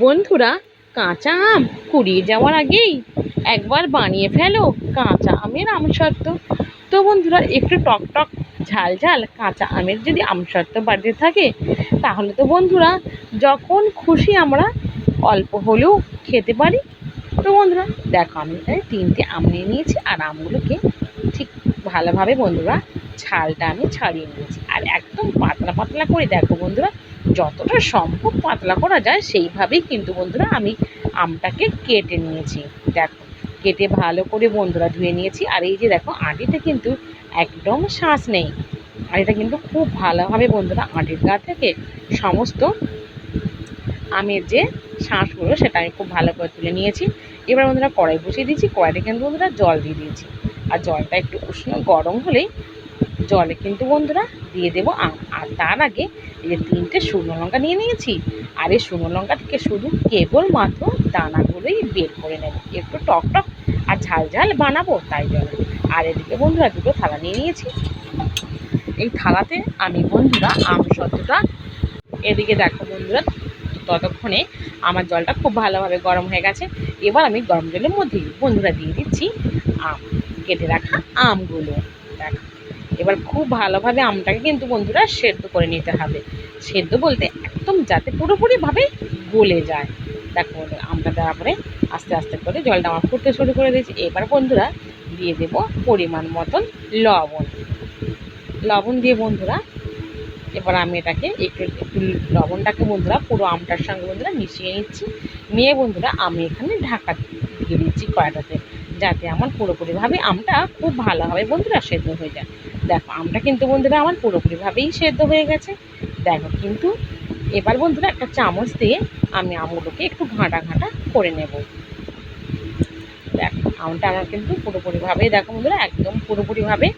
বন্ধুরা, কাঁচা আম কুড়িয়ে যাওয়ার আগেই একবার বানিয়ে ফেলো কাঁচা আমের আমসত্ত্ব। তো বন্ধুরা, একটু টক টক, ঝাল ঝাল কাঁচা আমের যদি আমসত্ত্ব বাড়িতে থাকে, তাহলে তো বন্ধুরা, যখন খুশি আমরা অল্প হলেও খেতে পারি। তো বন্ধুরা, দেখো আমি তিনটে আম নিয়ে নিয়েছি, আর আমগুলোকে ঠিক ভালোভাবে বন্ধুরা ছালটা আমি ছাড়িয়ে নিয়েছি। আর একদম পাতলা পাতলা করে দেখো বন্ধুরা যতটা সম্ভব পাতলা করা যায়, সেইভাবেই কিন্তু বন্ধুরা আমি আমটাকে কেটে নিয়েছি। দেখো, কেটে ভালো করে বন্ধুরা ধুয়ে নিয়েছি। আর এই যে দেখো, আটিতে কিন্তু একদম শ্বাস নেই। আর এটা কিন্তু খুব ভালোভাবে বন্ধুরা আটির গা থেকে সমস্ত আমের যে শাঁসগুলো, সেটা আমি খুব ভালো করে তুলে নিয়েছি। এবার বন্ধুরা কড়াই বসিয়ে দিয়েছি। কড়াইতে কিন্তু বন্ধুরা জল দিয়ে দিয়েছি। আর জলটা একটু উষ্ণ গরম হলেই জলে কিন্তু বন্ধুরা দিয়ে দেবো আম। আর তার আগে এই যে তিনটে শুকনো লঙ্কা নিয়ে নিয়েছি। আর এই শুকনো লঙ্কা থেকে শুধু কেবলমাত্র দানাগুলোই বের করে নেব। একটু টক টক আর ঝাল ঝাল বানাবো, তাই জন্য। আর এদিকে বন্ধুরা দুটো থালা নিয়ে নিয়েছি। এই থালাতে আমি বন্ধুরা আম সত্যটা এদিকে দেখো বন্ধুরা, ততক্ষণে আমার জলটা খুব ভালোভাবে গরম হয়ে গেছে। এবার আমি গরম জলের মধ্যে বন্ধুরা দিয়ে দিচ্ছি আম। কেটে রাখা আমগুলো। এবার খুব ভালোভাবে আমটাকে কিন্তু বন্ধুরা সেদ্ধ করে নিতে হবে। সেদ্ধ বলতে একদম যাতে পুরোপুরিভাবে গলে যায়। দেখো, আমটা দেওয়ার পরে আস্তে আস্তে করে জলটা আমার ফুটতে শুরু করে দিয়েছি। এবার বন্ধুরা দিয়ে দেব পরিমাণ মতন লবণ। লবণ দিয়ে বন্ধুরা এবার আমি এটাকে একটু একটু লবণটাকে বন্ধুরা পুরো আমটার সঙ্গে বন্ধুরা মিশিয়ে নিচ্ছি। নিয়ে বন্ধুরা আমি এখানে ঢাকা দিয়ে দিচ্ছি কড়াটাতে যাতে আমার পুরোপুরিভাবে আমটা খুব ভালো ভালোভাবে বন্ধুরা, সেদ্ধ হয়ে যায় দেখো, আমটা কিন্তু বন্ধুরা আমার পুরোপুরিভাবেই সেদ্ধ হয়ে গেছে। দেখো, কিন্তু এবার বন্ধুরা একটা চামচ দিয়ে আমি আমগুলোকে একটু ঘাঁটা ঘাঁটা করে নেব। দেখো, আমটা আমার কিন্তু পুরোপুরিভাবেই, দেখো বন্ধুরা, একদম পুরোপুরিভাবে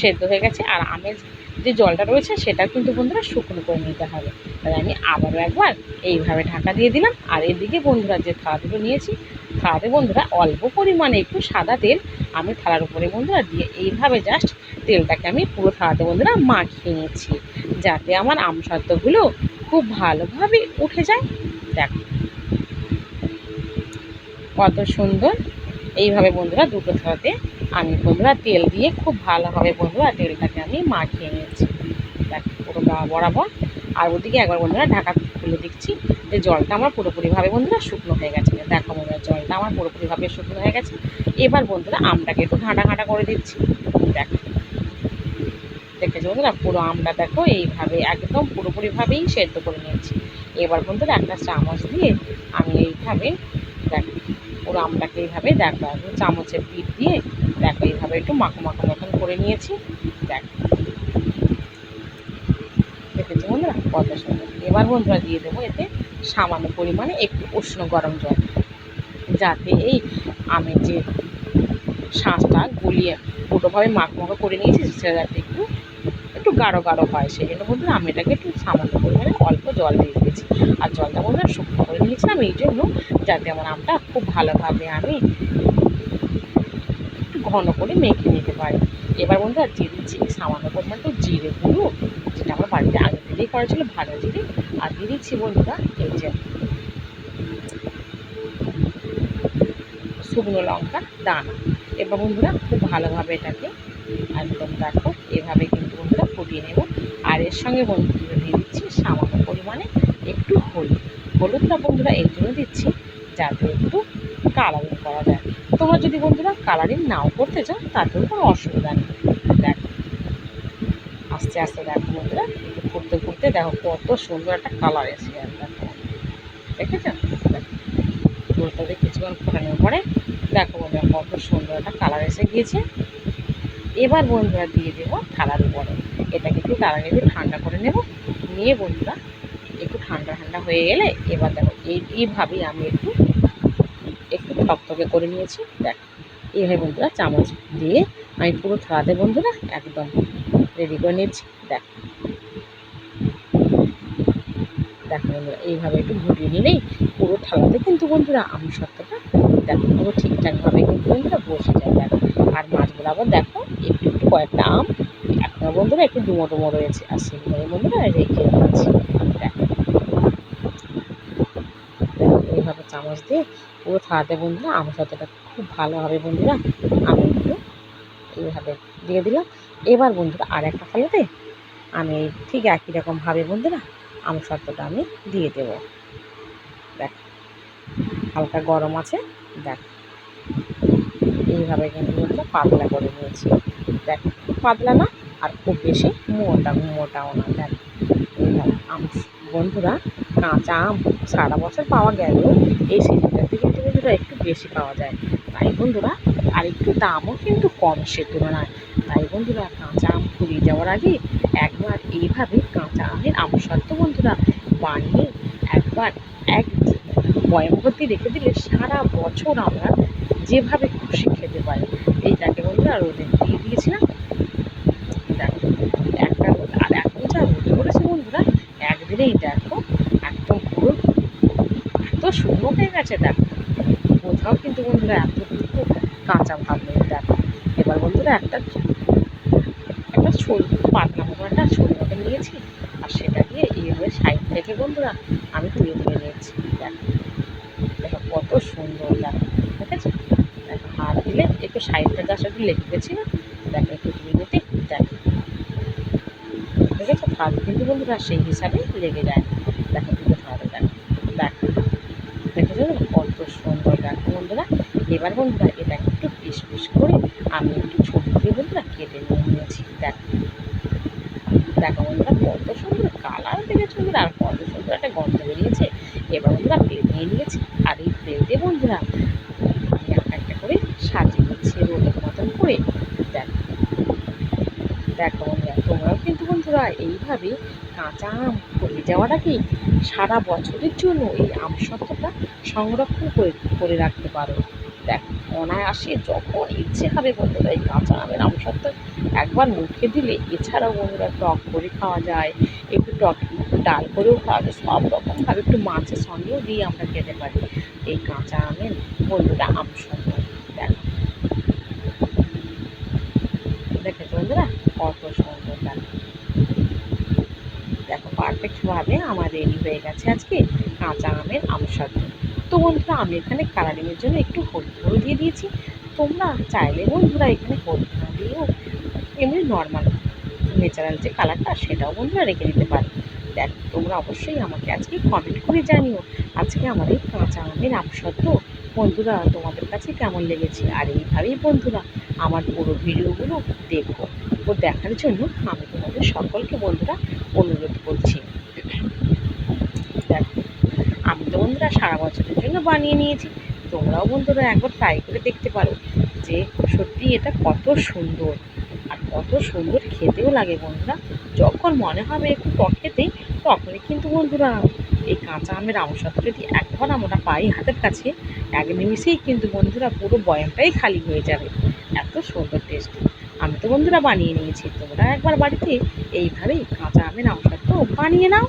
সেদ্ধ হয়ে গেছে। আর আমের যে জলটা রয়েছে, সেটা কিন্তু বন্ধুরা শুকনো করে নিতে হবে। তাই আমি আবারও একবার এইভাবে ঢাকা দিয়ে দিলাম। আর এদিকে বন্ধুরা যে থালা দুটো নিয়েছি থালাতে বন্ধুরা অল্প পরিমাণে একটু সাদা তেল আমি থালার উপরে বন্ধুরা দিয়ে এইভাবে জাস্ট তেলটাকে আমি পুরো থালাতে বন্ধুরা মাখিয়ে নিচ্ছি। যাতে আমার আমসত্ত্বগুলো খুব ভালোভাবে উঠে যায়। দেখো। কত সুন্দর। এইভাবে বন্ধুরা দুটো থালাতে আমি বন্ধুরা তেল দিয়ে খুব ভালোভাবে বন্ধুরা তেলটাকে আমি মাখিয়ে নিয়েছি দেখ পুরো বরাবর। আর ওদিকে একবার বন্ধুরা ঢাকা খুলে দিচ্ছি যে জলটা আমার পুরোপুরিভাবে বন্ধুরা শুকনো হয়ে গেছে। দেখো বন্ধুরা, জলটা আমার পুরোপুরিভাবে শুকনো হয়ে গেছে। এবার বন্ধুরা আমটাকে একটু ঘাঁটা ঘাঁটা করে দিচ্ছি। দেখো। দেখেছ বন্ধুরা? পুরো আমটা দেখো, এইভাবে একদম পুরোপুরিভাবেই সেদ্ধ করে নিয়েছি। এবার বন্ধুরা একটা চামচ দিয়ে আমি এইভাবে দেখো, পুরো আমটাকে এইভাবে দেখো, চামচের পিঠ দিয়ে দেখো, এইভাবে একটু মাখো মাখো মতন করে নিয়েছি। দেখো। দেখেছি বন্ধুরা এবার বন্ধুরা দিয়ে দেবো এতে সামান্য পরিমাণে একটু উষ্ণ গরম জল, যাতে এই আমের যে শাঁসটা গুলিয়ে পুরোভাবে মাখো মাখো করে নিয়েছি, সেটা যাতে একটু একটু গাঢ় গাঢ় হয়। সেই জন্য বন্ধুরা আমি এটাকে একটু সামান্য পরিমাণে অল্প জল দিয়ে দিয়েছি। আর জলটা বন্ধুরা শুকনো করে নিয়েছিলাম, এই জন্য যাতে আমার আমটা খুব ভালোভাবে আমি ঘন করে মেখে নিতে পারি। এবার বন্ধুরা দিয়ে দিচ্ছি সামান্য পরিমাণ একটু জিরে গুঁড়ো। যেটা আমার বাড়িতে আগে থেকেই করা ছিল ভালো জিরে আর দিয়ে দিচ্ছি বন্ধুরা এই যে শুকনো লঙ্কার দানা। এবং বন্ধুরা, খুব ভালোভাবে এটাকে একদম দেখো, এভাবে কিন্তু বন্ধুরা ফুটিয়ে নেব। আর এর সঙ্গে বন্ধুরা দিয়ে দিচ্ছি সামান্য পরিমাণে একটু হলুদ। হলুদটা বন্ধুরা এর জন্য দিচ্ছি যাতে একটু কালারিং করা যায়। তোমরা যদি বন্ধুরা কালারিং নাও করতে চাও, তাতেও কোনো অসুবিধা নেই। আস্তে আস্তে দেখো বন্ধুরা, ঘুরতে ফুটতে দেখো কত সুন্দর একটা কালার এসে যাবে দেখো। দেখেছ? দেখো ফুলটাতে কিছুক্ষণ ফোটানোর পরে দেখো বন্ধুরা কত সুন্দর একটা কালার এসে গিয়েছে। এবার বন্ধুরা দিয়ে দেবো থালার উপরে। এটাকে একটু তারা একটু ঠান্ডা করে নেব। নিয়ে বন্ধুরা একটু ঠান্ডা ঠান্ডা হয়ে গেলে এবার দেখো এই এইভাবেই আমি একটু একটু টকটকে করে নিয়েছি। দেখো, এইভাবে বন্ধুরা চামচ দিয়ে আমি পুরো থালাতে বন্ধুরা একদম নিয়েছি দেখ। দেখো বন্ধুরা, এইভাবে একটু ঘুরিয়ে নিলেই পুরো থালাতে কিন্তু বন্ধুরা আমি সত্যটা দেখো পুরো ঠিকঠাকভাবে কিন্তু বন্ধুরা বসে যায়, দেখো। আর মাছগুলো আবার দেখো, একটু একটু কয়েকটা আম এখনও বন্ধুরা একটু ডুমো ডুমো রয়েছে। আর সেগুলো বন্ধুরা রেখে দিচ্ছি। দেখো। দেখো, এইভাবে চামচ দিয়ে পুরো থালাতে বন্ধুরা আমার সাথেটা খুব ভালো হবে বন্ধুরা আমি একটু এইভাবে দিয়ে দিলাম। এবার বন্ধুরা আর একটা থালাতে আমি ঠিক একই রকমভাবে বন্ধুরা, আমার সত্যটা আমি দিয়ে দেব। দেখ, হালকা গরম আছে, দেখ। এইভাবে কিন্তু বন্ধুরা পাতলা করে নিয়েছি। দেখ, পাতলা না, আর খুব বেশি মোটা, মোটাও না, দেখ। আম, বন্ধুরা, কাঁচা আম সারা বছর পাওয়া গেলেও এই সিজনটাতে কিন্তু বন্ধুরা একটু বেশি পাওয়া যায়। তাই বন্ধুরা, আর একটু দামও কিন্তু কম সে তুলনায়। তাই বন্ধুরা, কাঁচা আম ফুরিয়ে যাওয়ার আগে একবার এইভাবে কাঁচা আমের আমসত্ত্ব বন্ধুরা বানিয়ে একবার এক বয়ম ভর্তি রেখে দিলে সারা বছর আমরা যেভাবে খুশি খেতে পারি। এইটাকে বন্ধুরা রোদে দিয়ে দিয়েছিলাম। দেখো, একটা আর করেছে বন্ধুরা, একদিনেই দেখো, একদম পুরো এত শুকনো হয়ে গেছে, দেখো। কোথাও কিন্তু বন্ধুরা এতটুকু কাঁচা ভাব নেই দেখো। এবার বন্ধুরা, একটা একটা ছড়ি, পাতলা মতো একটা ছড়ি মতো নিয়েছি, আর সেটা দিয়ে এইভাবে সাইড থেকে বন্ধুরা, আমি তুলে তুলে নিয়েছি, দেখো। দেখো, কত সুন্দর দেখো আছে দেখো, হাত দিলে একটু সাইডটা গাছ একটু লেগে গেছে না দেখো, একটু তুলে নিতে, দেখো। ঠিক আছে হাত কিন্তু বন্ধুরা সেই হিসাবে লেগে যায়। দেখো দেখেছ তো? কত সুন্দর দেখো বন্ধুরা। এবার বন্ধুরা এটা একটু পিস পিস করে আমি একটু ছবি দিয়ে বন্ধুরা কেটে নিয়ে নিয়েছি দেখো দেখো বন্ধুরা কত সুন্দর কালার দেখেছ বন্ধুরা আর কত সুন্দর একটা গন্ধ বেরিয়েছে এবার বন্ধুরা প্লেট নিয়ে নিয়েছি আর এই প্লেটে বন্ধুরা আমি একটা একটা করে সাজিয়ে নিচ্ছি রোলের মতন করে দেখো দেখো বন্ধুরা তোমরাও কিন্তু বন্ধুরা, এইভাবে কাঁচা আম পড়ে যাওয়ার আগেই সারা বছরের জন্য এই আম সত্ত্বটা সংরক্ষণ করে করে রাখতে পারো। দেখ, অনায়াসে যখন ইচ্ছে হবে বন্ধুরা, এই কাঁচা আমের আম সত্ত্ব একবার মুখে দিলে, এছাড়াও বন্ধুরা টক করে খাওয়া যায়, একটু টক ডাল করেও খাওয়া যায়, সব রকমভাবে একটু মাছের সঙ্গেও দিয়ে আমরা খেতে পারি। এই কাঁচা আমের বন্ধুরা, আম সত্ত্ব। দেখো দেখেছ বন্ধুরা কত সুন্দর দেখো দেখো পারফেক্টভাবে আমার রেডি হয়ে গেছে আজকে কাঁচা আমের আমসত্ব তো বন্ধুরা, আমি এখানে কালারিংয়ের জন্য একটু হলুদ গুঁড়ো দিয়ে দিয়েছি। তোমরা চাইলে বন্ধুরা এখানে হলুদ না দিয়েও এমনি নর্মাল ন্যাচারাল যে কালারটা, সেটাও বন্ধুরা রেখে দিতে পারো। দেখ, তোমরা অবশ্যই আমাকে আজকে কমেন্ট করে জানিও। আজকে এই কাঁচা আমের আমসত্ব বন্ধুরা, তোমাদের কাছে কেমন লেগেছে? আর এইভাবেই বন্ধুরা, আমার পুরো ভিডিওগুলো দেখো। ও দেখার জন্য আমি তোমাদের সকলকে বন্ধুরা অনুরোধ করছি। দেখো, আমি তো বন্ধুরা সারা বছরের জন্য বানিয়ে নিয়েছি। তোমরাও বন্ধুরা একবার ট্রাই করে দেখতে পারো যে সত্যি এটা কত সুন্দর। আর কত সুন্দর খেতেও লাগে বন্ধুরা। যখন মনে হবে একটু টক খেতে তখনই কিন্তু বন্ধুরা এই কাঁচা আমের আমসত্ব যদি একবার আমরা পাই হাতের কাছে এক নিমিষেই কিন্তু বন্ধুরা পুরো বয়ামটাই খালি হয়ে যাবে। এত সুন্দর টেস্ট আমি তো বন্ধুরা বানিয়ে নিয়েছি, তোমরা একবার বাড়িতে এইভাবেই কাঁচা আমের আমসত্ব বানিয়ে নাও।